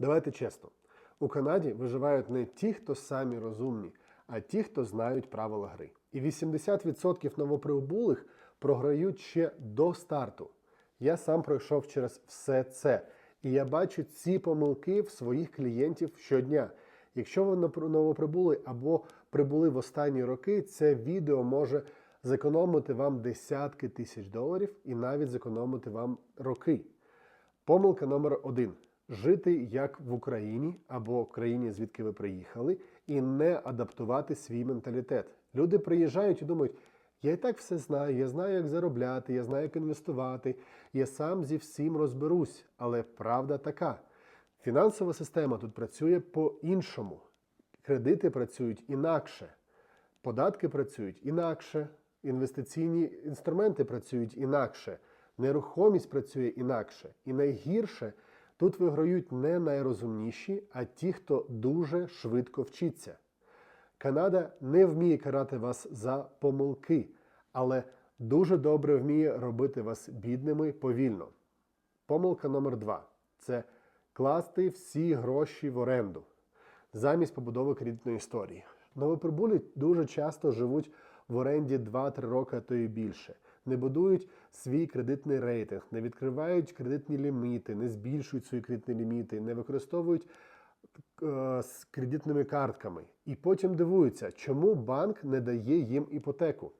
Давайте чесно, у Канаді виживають не ті, хто самі розумні, а ті, хто знають правила гри. І 80% новоприбулих програють ще до старту. Я сам пройшов через все це, і я бачу ці помилки в своїх клієнтів щодня. Якщо ви новоприбули або прибули в останні роки, це відео може зекономити вам десятки тисяч доларів і навіть зекономити вам роки. Помилка номер один: жити як в Україні або країні, звідки ви приїхали, і не адаптувати свій менталітет. Люди приїжджають і думають, я і так все знаю, я знаю, як заробляти, я знаю, як інвестувати, я сам зі всім розберусь. Але правда така: фінансова система тут працює по-іншому. Кредити працюють інакше, податки працюють інакше, інвестиційні інструменти працюють інакше, нерухомість працює інакше. І найгірше тут виграють не найрозумніші, а ті, хто дуже швидко вчиться. Канада не вміє карати вас за помилки, але дуже добре вміє робити вас бідними повільно. Помилка номер два це класти всі гроші в оренду замість побудови кредитної історії. Новоприбулі дуже часто живуть в оренді 2-3 роки, а то і більше. Не будують свій кредитний рейтинг, не відкривають кредитні ліміти, не збільшують свої кредитні ліміти, не використовують е, з кредитними картками. І потім дивуються, чому банк не дає їм іпотеку.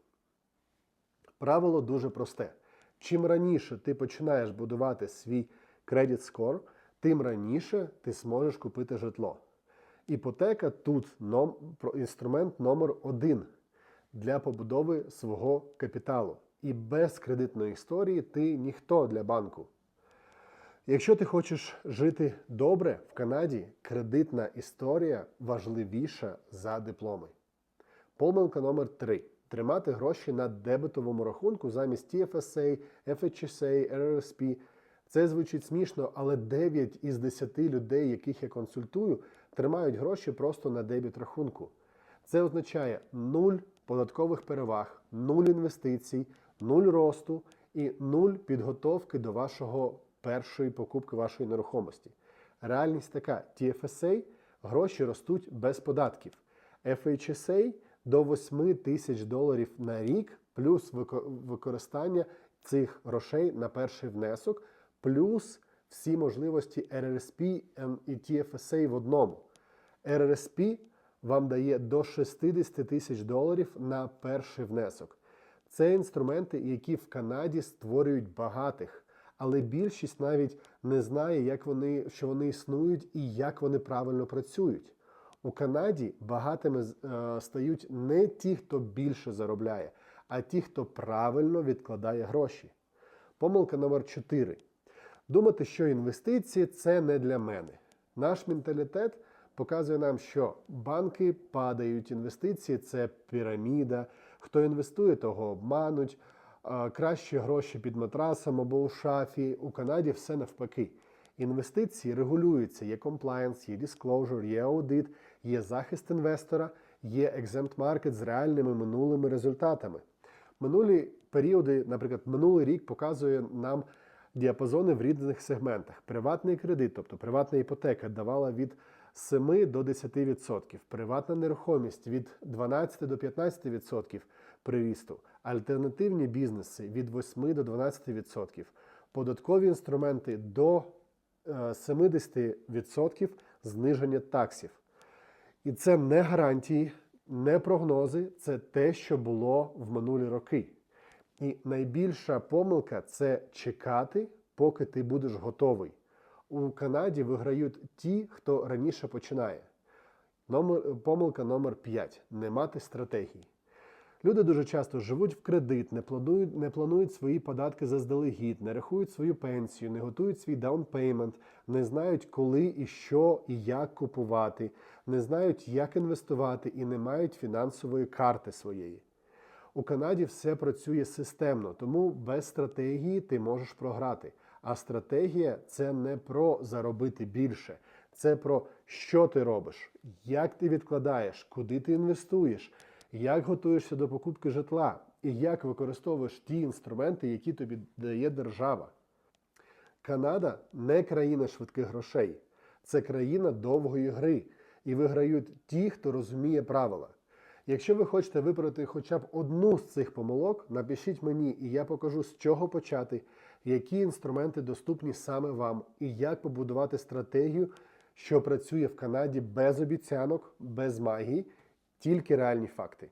Правило дуже просте. Чим раніше ти починаєш будувати свій кредит скор, тим раніше ти зможеш купити житло. Іпотека тут інструмент номер один для побудови свого капіталу. І без кредитної історії ти ніхто для банку. Якщо ти хочеш жити добре в Канаді, кредитна історія важливіша за дипломи. Помилка номер 3. Тримати гроші на дебетовому рахунку замість TFSA, FHSA, RRSP. Це звучить смішно, але 9 із 10 людей, яких я консультую, тримають гроші просто на дебіт рахунку. Це означає нуль податкових переваг, нуль інвестицій, нуль росту і нуль підготовки до вашого першої покупки вашої нерухомості. Реальність така: TFSA гроші ростуть без податків. FHSA до 8 тисяч доларів на рік, плюс використання цих грошей на перший внесок, плюс всі можливості RRSP і TFSA в одному. RRSP вам дає до 60 тисяч доларів на перший внесок. Це інструменти, які в Канаді створюють багатих, але більшість навіть не знає, як вони, що вони існують і як вони правильно працюють. У Канаді багатими е, стають не ті, хто більше заробляє, а ті, хто правильно відкладає гроші. Помилка номер 4. Думати, що інвестиції це не для мене. Наш менталітет показує нам, що банки падають, інвестиції це піраміда. Хто інвестує, того обмануть. Кращі гроші під матрасом або у шафі. У Канаді все навпаки. Інвестиції регулюються, є комплаєнс, є disclosure, є аудит, є захист інвестора, є exempt market з реальними минулими результатами. Минулі періоди, наприклад, минулий рік показує нам діапазони в різних сегментах. Приватний кредит, тобто приватна іпотека, давала від 7 до 10%, приватна нерухомість від 12 до 15% прирісту, альтернативні бізнеси від 8 до 12%, податкові інструменти до е, 70% зниження таксів. І це не гарантії, не прогнози, це те, що було в минулі роки. І найбільша помилка це чекати, поки ти будеш готовий. У Канаді виграють ті, хто раніше починає. Номер, помилка номер 5 не мати стратегії. Люди дуже часто живуть в кредит, не планують, не планують свої податки заздалегідь, не рахують свою пенсію, не готують свій даунпеймент, не знають, коли і що і як купувати, не знають, як інвестувати і не мають фінансової карти своєї. У Канаді все працює системно, тому без стратегії ти можеш програти. А стратегія це не про заробити більше, це про що ти робиш, як ти відкладаєш, куди ти інвестуєш, як готуєшся до покупки житла і як використовуєш ті інструменти, які тобі дає держава. Канада не країна швидких грошей. Це країна довгої гри, і виграють ті, хто розуміє правила. Якщо ви хочете виправити хоча б одну з цих помилок, напишіть мені, і я покажу, з чого почати, які інструменти доступні саме вам, і як побудувати стратегію, що працює в Канаді без обіцянок, без магії, тільки реальні факти.